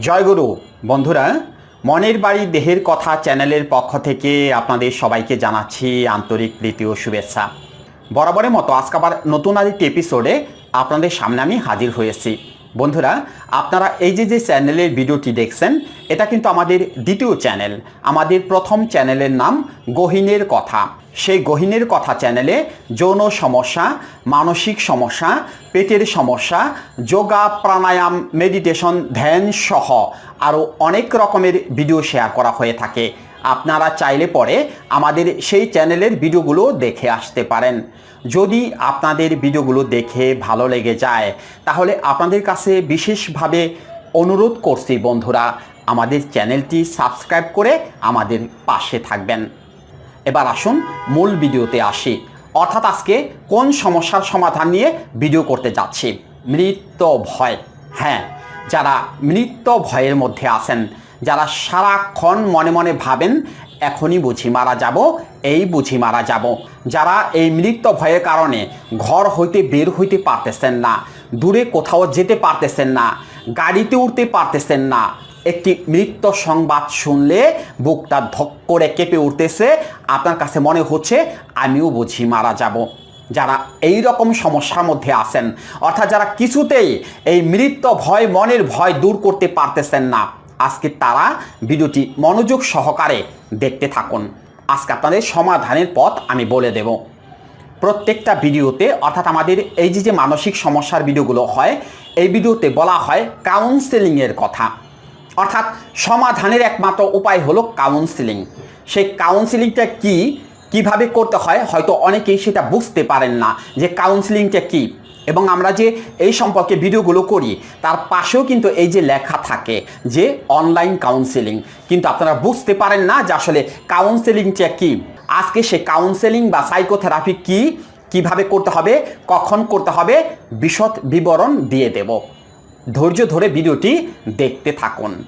জয়গুরু বন্ধুরা, মনের বাড়ি দেহের কথা চ্যানেলের পক্ষ থেকে আপনাদের সবাইকে জানাচ্ছি আন্তরিক প্রীতি ও শুভেচ্ছা। বরাবরের মতো আজকে আবার নতুন আরেকটি এপিসোডে আপনাদের সামনে আমি হাজির হয়েছি। বন্ধুরা, আপনারা এই যে যে চ্যানেলের ভিডিওটি দেখছেন, এটা কিন্তু আমাদের দ্বিতীয় চ্যানেল। আমাদের প্রথম চ্যানেলের নাম গহিনের কথা। সেই গহিনের কথা চ্যানেলে যৌন সমস্যা, মানসিক সমস্যা, পেটের সমস্যা, যোগা, প্রাণায়াম, মেডিটেশন, ধ্যান সহ আরও অনেক রকমের ভিডিও শেয়ার করা হয়ে থাকে। আপনারা চাইলে পরে আমাদের সেই চ্যানেলের ভিডিওগুলো দেখে আসতে পারেন। যদি আপনাদের ভিডিওগুলো দেখে ভালো লেগে যায়, তাহলে আপনাদের কাছে বিশেষভাবে অনুরোধ করছি বন্ধুরা, আমাদের চ্যানেলটি সাবস্ক্রাইব করে আমাদের পাশে থাকবেন। এবার আসুন মূল ভিডিওতে আসি। অর্থাৎ আজকে কোন সমস্যার সমাধান নিয়ে ভিডিও করতে যাচ্ছি? মৃত্যু ভয়। হ্যাঁ যারা মৃত্যু ভয়ের মধ্যে আছেন যারা সারাক্ষণ মনে মনে ভাবেন, এখনই বুঝি মারা যাব, এই বুঝি মারা যাব। যারা এই মৃত্যু ভয়ের কারণে ঘর হইতে বের হইতে পারতেছেন না, দূরে কোথাও যেতে পারতেছেন না, গাড়িতে উঠতে পারতেছেন না, একটি মৃত্যু সংবাদ শুনলে বুকটা ধক করে কেঁপে উঠতেছে, আপনার কাছে মনে হচ্ছে আমিও বুঝি মারা যাব। যারা এই রকম সমস্যার মধ্যে আছেন, অর্থাৎ যারা কিছুতেই এই মৃত্যু ভয়, মনের ভয় দূর করতে পারতেছেন না আজকে তারা ভিডিওটি মনোযোগ সহকারে দেখতে থাকুন। আজকে আপনাদের সমাধানের পথ আমি বলে দেব। প্রত্যেকটা ভিডিওতে, অর্থাৎ আমাদের এই যে যে মানসিক সমস্যার ভিডিওগুলো হয়, এই ভিডিওতে বলা হয় কাউন্সেলিংয়ের কথা। অর্থাৎ সমাধানের একমাত্র উপায় হলো কাউন্সিলিং সেই কাউন্সিলিংটা কি, কীভাবে করতে হয়, হয়তো অনেকেই সেটা বুঝতে পারেন না যে কাউন্সিলিংটা কি। এবং আমরা যে এই সম্পর্কে ভিডিওগুলো করি, তার পাশেও কিন্তু এই যে লেখা থাকে যে অনলাইন কাউন্সেলিং কিন্তু আপনারা বুঝতে পারেন না যে আসলে কাউন্সিলিংটা কি। আজকে সে কাউন্সেলিং বা সাইকোথেরাপি কি, কীভাবে করতে হবে, কখন করতে হবে, বিশদ বিবরণ দিয়ে দেব। ধৈর্য ধরে ভিডিওটি দেখতে থাকুন।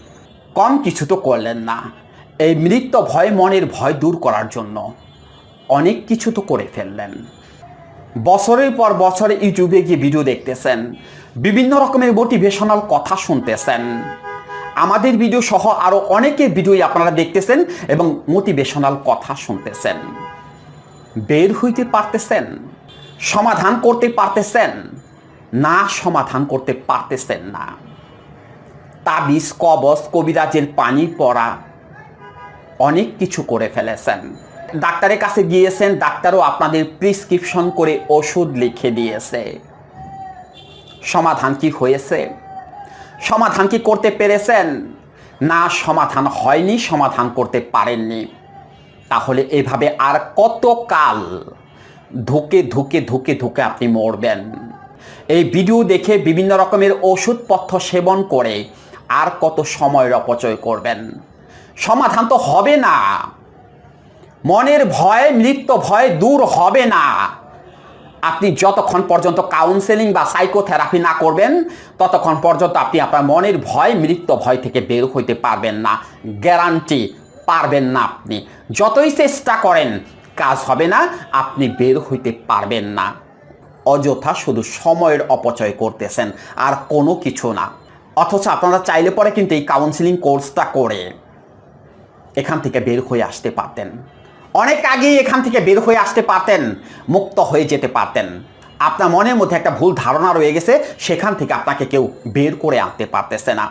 কম কিছু তো করলেন না। এই মৃত্যু ভয় মনের ভয় দূর করার জন্য। অনেক কিছু তো করে ফেললেন। বছরের পর বছর ইউটিউবে গিয়ে ভিডিও দেখতেছেন। বিভিন্ন রকমের মোটিভেশনাল কথা শুনতেছেন। আমাদের ভিডিও সহ আরও অনেকের ভিডিওই আপনারা দেখতেছেন এবং মোটিভেশনাল কথা শুনতেছেন। বের হইতে পারতেছেন, সমাধান করতে পারতেছেন, না সমাধান করতে পারতেছেন না। তাবিজ কবচ কবিরাজের পানি পড়া, অনেক কিছু করে ফেলেছেন। ডাক্তারের কাছে গিয়েছেন, ডাক্তারও আপনাদের প্রিসক্রিপশন করে ওষুধ লিখে দিয়েছে। সমাধান কি হয়েছে? সমাধান কি করতে পেরেছেন? না, সমাধান হয়নি, সমাধান করতে পারেননি। তাহলে এভাবে আর কত কাল ধুকে ধুকে ধুকে ধুকে আপনি মরবেন? এই ভিডিও দেখে বিভিন্ন রকমের ওষুধপথ্য সেবন করে আর কত সময়ের অপচয় করবেন? সমাধান তো হবে না। মনের ভয়, মৃত্যু ভয় দূর হবে না। আপনি যতক্ষণ পর্যন্ত কাউন্সেলিং বা সাইকোথেরাপি না করবেন, ততক্ষণ পর্যন্ত আপনি আপনার মনের ভয়, মৃত্যু ভয় থেকে বের হইতে পারবেন না। গ্যারান্টি পারবেন না আপনি। যতই চেষ্টা করেন, কাজ হবে না, আপনি বের হইতে পারবেন না। অযথা শুধু সময়ের অপচয় করতেছেন, আর কোনো কিছু না। অথচ আপনারা চাইলে পরে কিন্তু এই কাউন্সিলিং কোর্সটা করে এখান থেকে বের হয়ে আসতে পারতেন। অনেক আগেই এখান থেকে বের হয়ে আসতে পারতেন, মুক্ত হয়ে যেতে পারতেন। আপনার মনের মধ্যে একটা ভুল ধারণা রয়ে গেছে, সেখান থেকে আপনাকে কেউ বের করে আনতে পারতেছে না।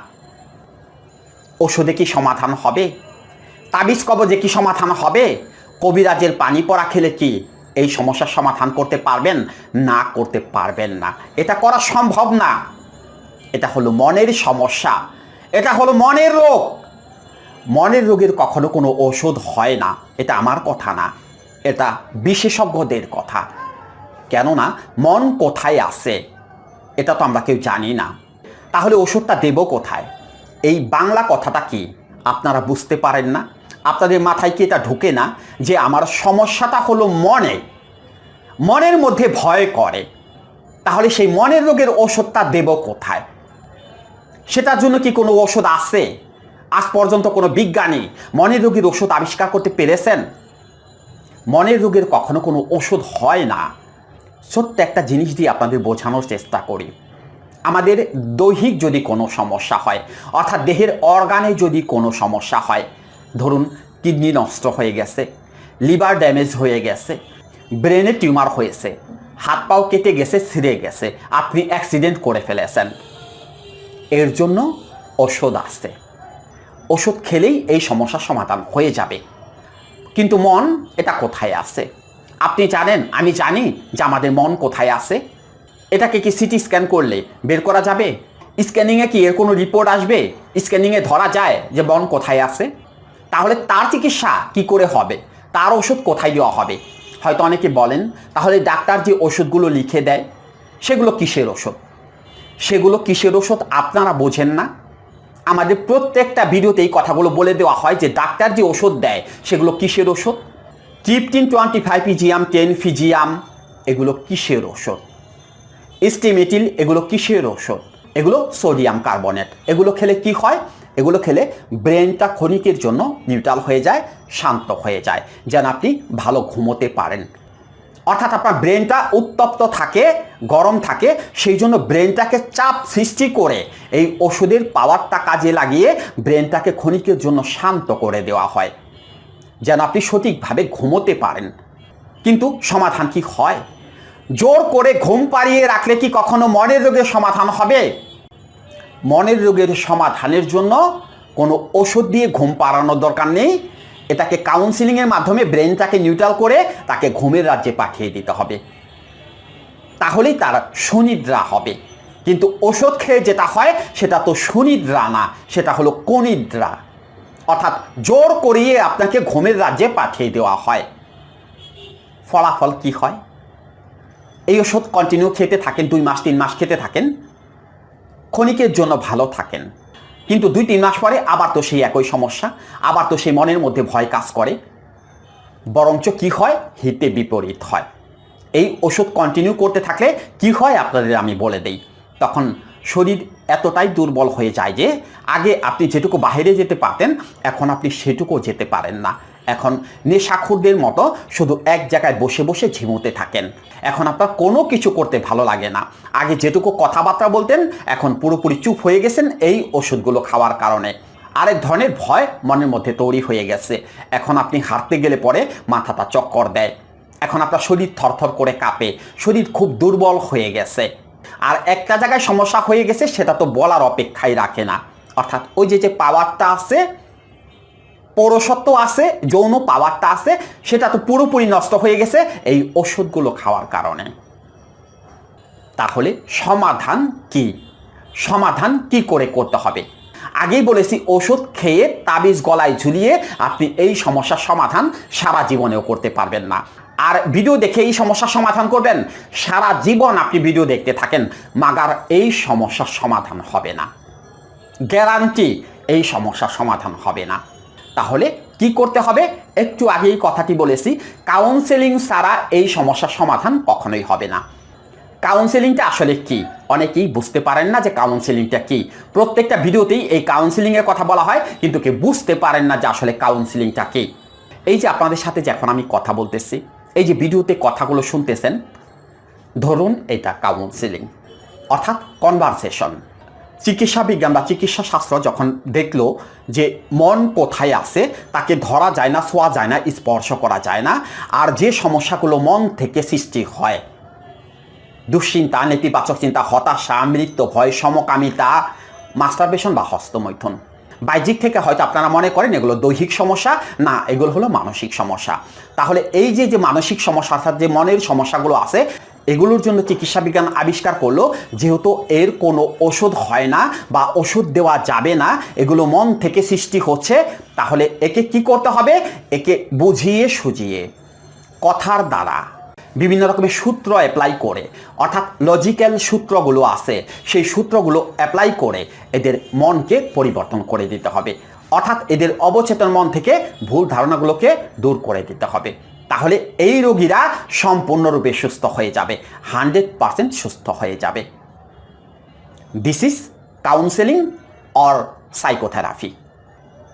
ওষুধে কি সমাধান হবে? তাবিজ কবজে কি সমাধান হবে? কবিরাজের পানি পড়া খেলে কি এই সমস্যার সমাধান করতে পারবেন, না করতে পারবেন না? এটা করা সম্ভব না। এটা হলো মনের সমস্যা। এটা হলো মনের রোগ। মনের রোগের কখনো কোনো ওষুধ হয় না, এটা আমার কথা না, এটা বিশেষজ্ঞদের কথা। কেননা, মন কোথায় আছে, এটা তো আমরা কেউ জানি না। তাহলে ওষুধটা দেব কোথায়? এই বাংলা কথাটা কি? আপনারা বুঝতে পারেন না? আপনাদের মাথায় কি এটা ঢুকে না যে আমার সমস্যাটা হলো মনে? মনের মধ্যে ভয় করে। তাহলে সেই মনের রোগের ওষুধটা দেব কোথায়? সেটার জন্য কি কোনো ওষুধ আছে? আজ পর্যন্ত কোনো বিজ্ঞানী মনের রোগীর ওষুধ আবিষ্কার করতে পেরেছেন? মনের রোগের কখনো কোনো ওষুধ হয় না। সত্য একটা জিনিস দিয়ে আপনাদের বোঝানোর চেষ্টা করি। আমাদের দৈহিক যদি কোনো সমস্যা হয়, অর্থাৎ দেহের অর্গানে যদি কোনো সমস্যা হয়, ধরুন কিডনি নষ্ট হয়ে গেছে, লিভার ড্যামেজ হয়ে গেছে, ব্রেনে টিউমার হয়েছে, হাত পাও কেটে গেছে, ছিঁড়ে গেছে, আপনি অ্যাক্সিডেন্ট করে ফেলেছেন। এর জন্য ওষুধ আসছে ওষুধ খেলেই এই সমস্যার সমাধান হয়ে যাবে। কিন্তু মন এটা কোথায় আছে? আপনি জানেন, আমি জানি যে আমাদের মন কোথায় আছে। এটাকে কি সিটি স্ক্যান করলে বের করা যাবে? স্ক্যানিংয়ে কি এর কোনো রিপোর্ট আসবে? স্ক্যানিংয়ে ধরা যায় যে মন কোথায় আছে? তাহলে তার চিকিৎসা কি করে হবে? তার ওষুধ কোথায় দেওয়া হবে? হয়তো অনেকে বলেন, তাহলে ডাক্তার যে ওষুধগুলো লিখে দেয়, সেগুলো কিসের ওষুধ? সেগুলো কিসের ওষুধ আপনারা বোঝেন না? আমাদের প্রত্যেকটা ভিডিওতে এই কথাগুলো বলে দেওয়া হয় যে ডাক্তার যে ওষুধ দেয়, সেগুলো কিসের ওষুধ? ট্রিপটিন টোয়েন্টি ফাইভ ফিজিয়াম টেন ফিজিয়াম এগুলো কিসের ওষুধ? স্টিমেটিল এগুলো কিসের ওষুধ? এগুলো সোডিয়াম কার্বনেট এগুলো খেলে কি হয়? এগুলো খেলে ব্রেনটা ক্ষণিকের জন্য নিউট্রাল হয়ে যায়, শান্ত হয়ে যায়। যেন আপনি ভালো ঘুমোতে পারেন। অর্থাৎ আপনার ব্রেনটা উত্তপ্ত থাকে, গরম থাকে, সেই জন্য ব্রেনটাকে চাপ সৃষ্টি করে এই ওষুধের পাওয়ারটা কাজে লাগিয়ে ব্রেনটাকে ক্ষণিকের জন্য শান্ত করে দেওয়া হয়। যেন আপনি সঠিকভাবে ঘুমোতে পারেন। কিন্তু সমাধান কি হয়? জোর করে ঘুম পাড়িয়ে রাখলে কি কখনো মনের রোগের সমাধান হবে? মনের রোগের সমাধানের জন্য কোনো ওষুধ দিয়ে ঘুম পাড়ানোর দরকার নেই। এটাকে কাউন্সিলিংয়ের মাধ্যমে ব্রেনটাকে নিউট্রাল করে তাকে ঘুমের রাজ্যে পাঠিয়ে দিতে হবে। তাহলেই তার সুনিদ্রা হবে। কিন্তু ওষুধ খেয়ে যেটা হয়, সেটা তো সুনিদ্রা না, সেটা হলো কনিদ্রা অর্থাৎ জোর করিয়ে আপনাকে ঘুমের রাজ্যে পাঠিয়ে দেওয়া হয়। ফলাফল কি হয়? এই ওষুধ কন্টিনিউ খেতে থাকেন, দুই মাস, তিন মাস খেতে থাকেন। ক্ষণিকের জন্য ভালো থাকেন। কিন্তু দুই তিন মাস পরে আবার তো সেই একই সমস্যা, আবার তো সেই মনের মধ্যে ভয় কাজ করে। বরঞ্চ কি হয়? হিতে বিপরীত হয়। এই ওষুধ কন্টিনিউ করতে থাকলে কি হয় আপনাদের আমি বলে দেই। তখন শরীর এতটাই দুর্বল হয়ে যায় যে, আগে আপনি যেটুকু বাইরে যেতে পারতেন, এখন আপনি সেটুকু যেতে পারেন না। এখন নেশাখুরদের মতো শুধু এক জায়গায় বসে বসে ঝিমুতে থাকেন। এখন আপনার কোনো কিছু করতে ভালো লাগে না। আগে যেটুকু কথাবার্তা বলতেন, এখন পুরোপুরি চুপ হয়ে গেছেন এই ওষুধগুলো খাওয়ার কারণে। আরেক ধরনের ভয় মনের মধ্যে তৈরি হয়ে গেছে। এখন আপনি হাঁটতে গেলে পরে মাথাটা চক্কর দেয়। এখন আপনার শরীর থরথর করে কাঁপে। শরীর খুব দুর্বল হয়ে গেছে। আর একটা জায়গায় সমস্যা হয়ে গেছে, সেটা তো বলার অপেক্ষাই রাখে না। অর্থাৎ ওই যে যে পাওয়ারটা আছে পৌরসত্ব আছে, যৌন পাওয়ারটা আছে, সেটা তো পুরোপুরি নষ্ট হয়ে গেছে এই ওষুধগুলো খাওয়ার কারণে। তাহলে সমাধান কি? সমাধান কি করে করতে হবে? আগেই বলেছি, ওষুধ খেয়ে তাবিজ গলায় ঝুলিয়ে আপনি এই সমস্যার সমাধান সারা জীবনেও করতে পারবেন না। আর ভিডিও দেখে এই সমস্যার সমাধান করবেন? সারা জীবন আপনি ভিডিও দেখতে থাকেন, মাগার এই সমস্যার সমাধান হবে না। গ্যারান্টি, এই সমস্যার সমাধান হবে না। তাহলে কি করতে হবে? একটু আগেই কথাটি বলেছি কাউন্সেলিং ছাড়া এই সমস্যার সমাধান কখনোই হবে না। কাউন্সেলিংটা আসলে কি? অনেকেই বুঝতে পারেন না যে কাউন্সেলিংটা কি। প্রত্যেকটা ভিডিওতেই এই কাউন্সেলিংয়ের কথা বলা হয়, কিন্তু কেউ বুঝতে পারেন না যে আসলে কাউন্সেলিংটা কি। এই যে আপনাদের সাথে যে এখন আমি কথা বলতেছি, এই যে ভিডিওতে কথাগুলো শুনতেছেন, ধরুন এটা কাউন্সেলিং অর্থাৎ কনভারসেশন চিকিৎসা বিজ্ঞান বা চিকিৎসা শাস্ত্র যখন দেখল যে মন কোথায় আছে, তাকে ধরা যায় না ছোঁয়া যায় না, স্পর্শ করা যায় না, আর যে সমস্যাগুলো মন থেকে সৃষ্টি হয়, দুশ্চিন্তা, নেতিবাচক চিন্তা, হতাশা, মৃত্যু ভয়, সমকামিতা, মাস্টারবেশন বা হস্তমৈথুন। বাহ্যিক থেকে হয়তো আপনারা মনে করেন এগুলো দৈহিক সমস্যা, না, এগুলো হলো মানসিক সমস্যা। তাহলে এই যে যে মানসিক সমস্যা, অর্থাৎ যে মনের সমস্যাগুলো আছে এগুলোর জন্য চিকিৎসা বিজ্ঞান আবিষ্কার করল, যেহেতু এর কোনো ওষুধ হয় না বা ওষুধ দেওয়া যাবে না, এগুলো মন থেকে সৃষ্টি হচ্ছে, তাহলে একে কি করতে হবে? একে বুঝিয়ে সুজিয়ে কথার দ্বারা, বিভিন্ন রকমের সূত্র অ্যাপ্লাই করে, অর্থাৎ লজিক্যাল সূত্রগুলো আছে, সেই সূত্রগুলো অ্যাপ্লাই করে এদের মনকে পরিবর্তন করে দিতে হবে, অর্থাৎ এদের অবচেতন মন থেকে ভুল ধারণাগুলোকে দূর করে দিতে হবে। তাহলে এই রোগীরা সম্পূর্ণরূপে সুস্থ হয়ে যাবে, হান্ড্রেড পারসেন্ট সুস্থ হয়ে যাবে। This is counselling or psychotherapy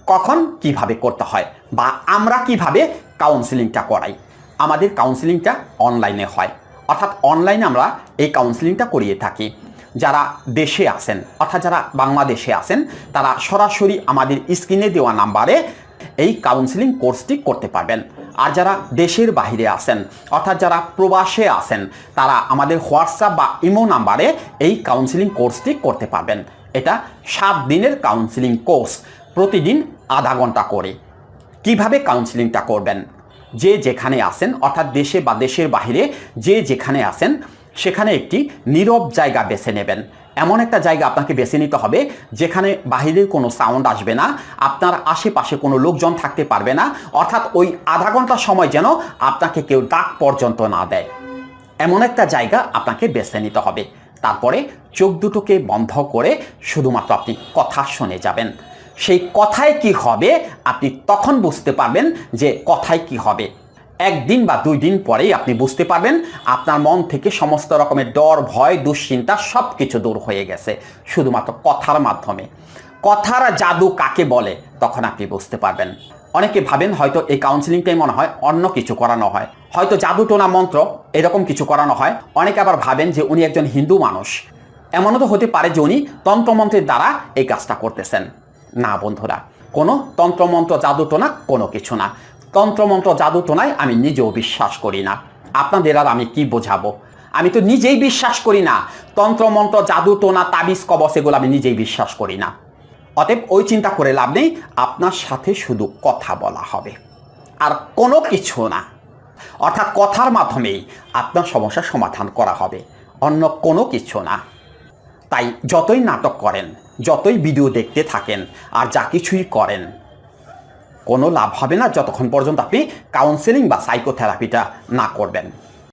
কখন কীভাবে করতে হয় বা আমরা কীভাবে কাউন্সেলিংটা করাই? আমাদের কাউন্সেলিংটা অনলাইনে হয়। অর্থাৎ অনলাইনে আমরা এই কাউন্সেলিংটা করিয়ে থাকি। যারা দেশে আছেন, অর্থাৎ যারা বাংলাদেশে আছেন, তারা সরাসরি আমাদের স্ক্রিনে দেওয়া নাম্বারে এই কাউন্সিলিং কোর্সটি করতে পারবেন। আর যারা দেশের বাইরে আছেন, অর্থাৎ যারা প্রবাসে আছেন, তারা আমাদের হোয়াটসঅ্যাপ বা ইমো নাম্বারে এই কাউন্সিলিং কোর্সটি করতে পারবেন। এটা সাত দিনের কাউন্সিলিং কোর্স প্রতিদিন আধা ঘণ্টা করে। কীভাবে কাউন্সিলিংটা করবেন? যে যেখানে আছেন, অর্থাৎ দেশে বা দেশের বাইরে যে যেখানে আছেন, সেখানে একটি নীরব জায়গা বেছে নেবেন। এমন একটা জায়গা আপনাকে বেছে নিতে হবে, যেখানে বাহিরের কোনো সাউন্ড আসবে না, আপনার আশেপাশে কোনো লোকজন থাকতে পারবে না, অর্থাৎ ওই আধা ঘণ্টা সময় যেন আপনাকে কেউ ডাক পর্যন্ত না দেয়। এমন একটা জায়গা আপনাকে বেছে নিতে হবে। তারপরে চোখ দুটোকে বন্ধ করে শুধুমাত্র আপনি কথা শুনে যাবেন। সেই কথায় কি হবে, আপনি তখন বুঝতে পারবেন যে কথায় কি হবে। একদিন বা দুই দিন পরেই আপনি বুঝতে পারবেন আপনার মন থেকে সমস্ত রকমের ডর, ভয়, দুশ্চিন্তা সব কিছু দূর হয়ে গেছে, শুধুমাত্র কথার মাধ্যমে। কথার জাদু কাকে বলে তখন আপনি বুঝতে পারবেন। অনেকে ভাবেন হয়তো এই কাউন্সিলিংটাই মনে হয় অন্য কিছু করানো হয়। হয়তো জাদু টোনা মন্ত্র, এরকম কিছু করানো হয়। অনেকে আবার ভাবেন যে উনি একজন হিন্দু মানুষ। এমনও তো হতে পারে যে উনি তন্ত্রমন্ত্রের দ্বারা এই কাজটা করতেছেন। না বন্ধুরা, কোনো তন্ত্রমন্ত্র জাদু টোনা কোনো কিছু না। তন্ত্রমন্ত্র জাদু টোনায় আমি নিজেও বিশ্বাস করি না। আপনাদের আর আমি কি বোঝাবো? আমি তো নিজেই বিশ্বাস করি না। তন্ত্রমন্ত্র, জাদু টোনা তাবিজ, কবচ, এগুলো আমি নিজেই বিশ্বাস করি না। অতএব ওই চিন্তা করে লাভ নেই, আপনার সাথে শুধু কথা বলা হবে। আর কোনো কিছু না। অর্থাৎ কথার মাধ্যমেই আপনার সমস্যার সমাধান করা হবে। অন্য কোনো কিছু না। তাই যতই নাটক করেন, যতই ভিডিও দেখতে থাকেন, আর যা কিছুই করেন কোনো লাভ হবে না যতক্ষণ পর্যন্ত আপনি কাউন্সেলিং বা সাইকোথেরাপিটা না করবেন।